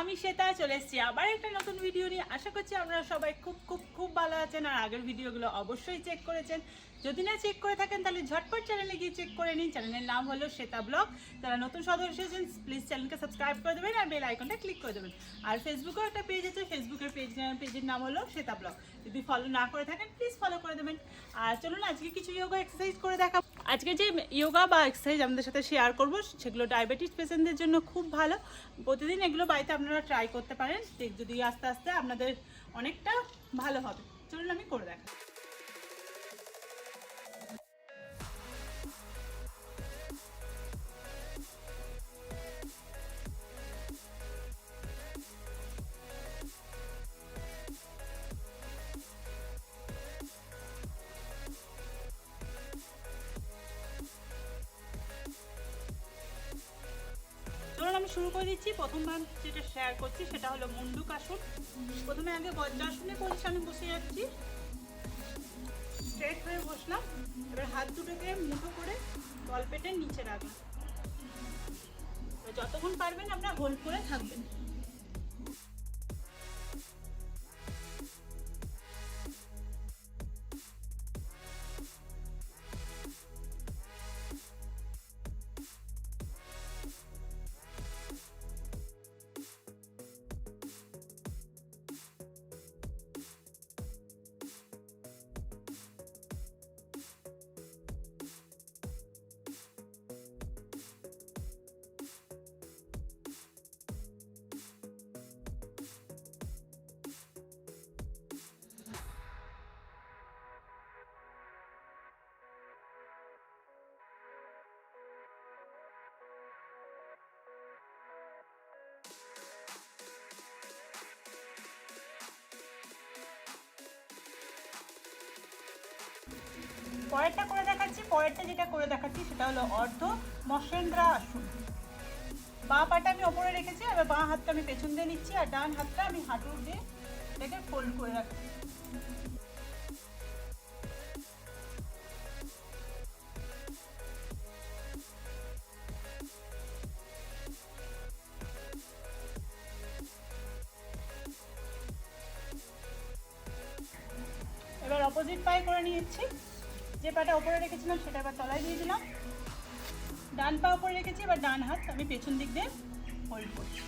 আমি শ্বেতা, চলে এসেছি আবার একটা নতুন ভিডিও নিয়ে। আশা করছি আপনারা সবাই খুব খুব খুব ভালো আছেন আর আগের ভিডিওগুলো অবশ্যই চেক করেছেন। যদি না চেক করে থাকেন, তাহলে ঝটপট চ্যানেলে গিয়ে চেক করে নিন। চ্যানেলের নাম হলো শ্বেতা ব্লগ। যারা নতুন সদস্য এসেছেন প্লিজ চ্যানেলকে সাবস্ক্রাইব করে দেবেন আর বেল আইকনটা ক্লিক করে দেবেন। আর ফেসবুকেও একটা পেজ আছে ফেসবুকের পেজ পেজের নাম হলো শ্বেতা ব্লগ। যদি ফলো না করে থাকেন প্লিজ ফলো করে দেবেন। আর চলুন, আজকে কিছু যোগা এক্সারসাইজ করে দেখা আজকে যে ইয়োগা বা এক্সারসাইজ আমাদের সাথে শেয়ার করব, সেগুলো ডায়াবেটিস পেশেন্টদের জন্য খুব ভালো। প্রতিদিন এগুলো বাড়িতে আপনারা ট্রাই করতে পারেন। যদি আস্তে আস্তে আপনাদের অনেকটা ভালো হবে। চলুন আমি করে দেখা শুরু করে দিচ্ছি। প্রথমবার যেটা শেয়ার করছি সেটা হলো মুন্ডুক আসন। প্রথমে আগে বজ্রাসনে আমি বসে যাচ্ছি। স্ট্রেট হয়ে বসলাম। এবার হাত দুটোকে মুঠো করে তলপেটের নিচে রাখলাম। যতক্ষণ পারবেন আপনারা হোল্ড করে থাকবেন। পরেরটা করে দেখাচ্ছি, পরেরটা যেটা করে দেখাচ্ছি সেটা হলো অর্ধ মশেন্দ্রা আসন। বাঁ পাটা আমি ওপরে রেখেছি, এবার বাঁ হাতটা আমি পেছন দিয়ে নিচ্ছি, আর ডান হাতটা আমি হাঁটুর দিয়ে এটাকে ফোল্ড করে রাখছি। এবার অপোজিট পায়ে করে নিয়েছি। যে পাটা ওপরে রেখেছিলাম সেটা এবার তলায় দিয়ে দিলাম। ডান পা ওপরে রেখেছি, এবার ডান হাত আমি পেছন দিক দিয়ে হোল্ড করছি।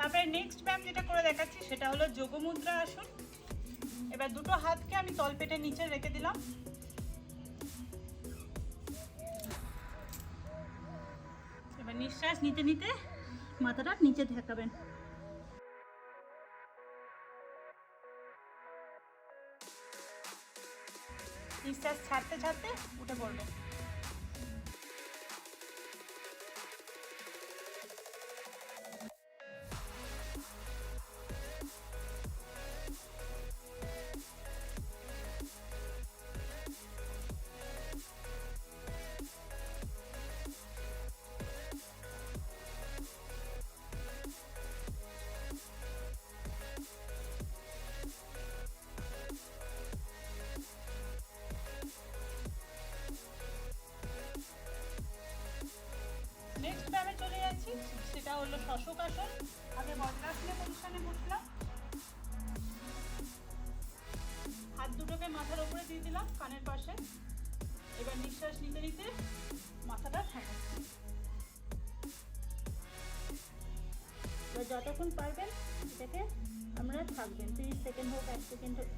তারপরে নেক্সট ব্যায়াম যেটা করে দেখাচ্ছি সেটা হলো যোগমুদ্রা আসন। এবার দুটো হাতকে আমি তলপেটের নিচে রেখে দিলাম। এবার নিঃশ্বাস নিতে নিতে মাথাটা নিচে ঠেকাবেন। নিঃশ্বাস ছাড়তে ছাড়তে উঠে পড়বেন হলো শশক আসন। আগে বজ্রাসনে পজিশনে বসলাম। হাত দুটোকে মাথার উপরে দিয়ে দিলাম, কানের পাশে। এবার নিঃশ্বাস নিতে নিতে মাথাটা এবার যতক্ষণ পারবেন, এটাকে আমরা থাকবেন, তিরিশ সেকেন্ড হোক, এক সেকেন্ড হোক।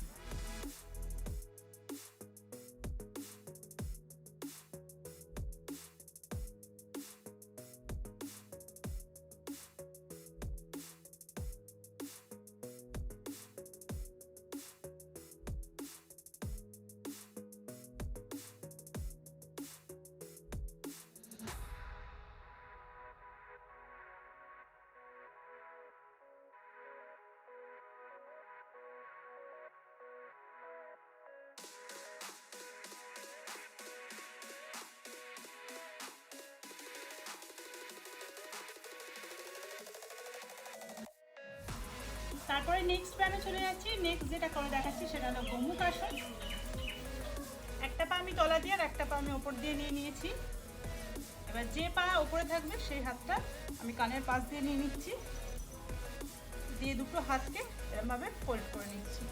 তারপরে নেক্সট প্যানে চলে যাচ্ছি। নেক্সট যেটা করে দেখাচ্ছি সেটা হলো গোমুখ আসন। একটা পা আমি তলা দিয়ে আর একটা পা আমি ওপর দিয়ে নিয়ে নিয়েছি। এবার যে পা ওপরে থাকবে সেই হাতটা আমি কানের পাশ দিয়ে নিয়ে নিচ্ছি। দিয়ে দুটো হাতকে এরমভাবে ফোল্ড করে নিচ্ছি।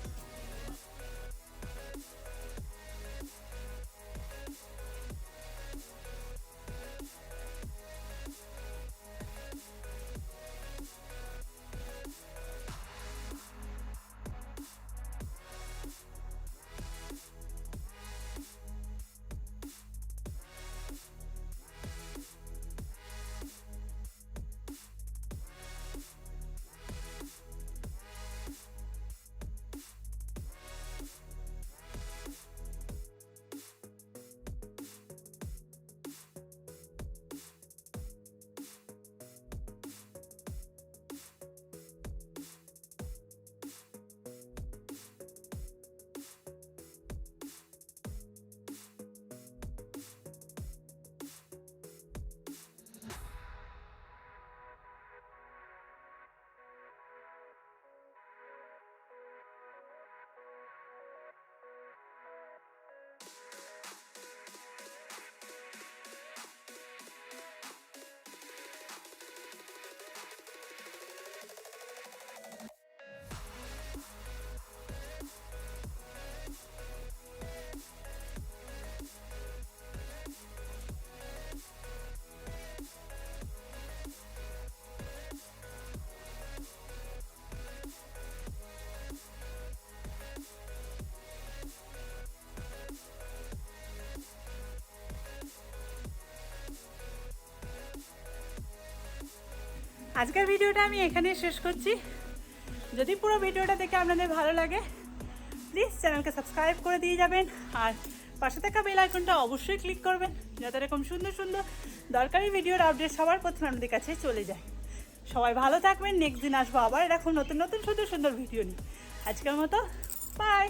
আজকের ভিডিওটা আমি এখানে শেষ করছি। যদি পুরো ভিডিওটা দেখে আপনাদের ভালো লাগে প্লিজ চ্যানেলকে সাবস্ক্রাইব করে দিয়ে যাবেন আর পাশে থাকা বেল আইকনটা অবশ্যই ক্লিক করবেন, যাতে এরকম সুন্দর সুন্দর দরকারি ভিডিওর আপডেট সবার প্রথমে আপনাদের কাছে চলে যায়। সবাই ভালো থাকবেন নেক্সট দিন আসব আবার, এরকম নতুন নতুন সুন্দর সুন্দর ভিডিও নিয়ে। আজকের মতো বাই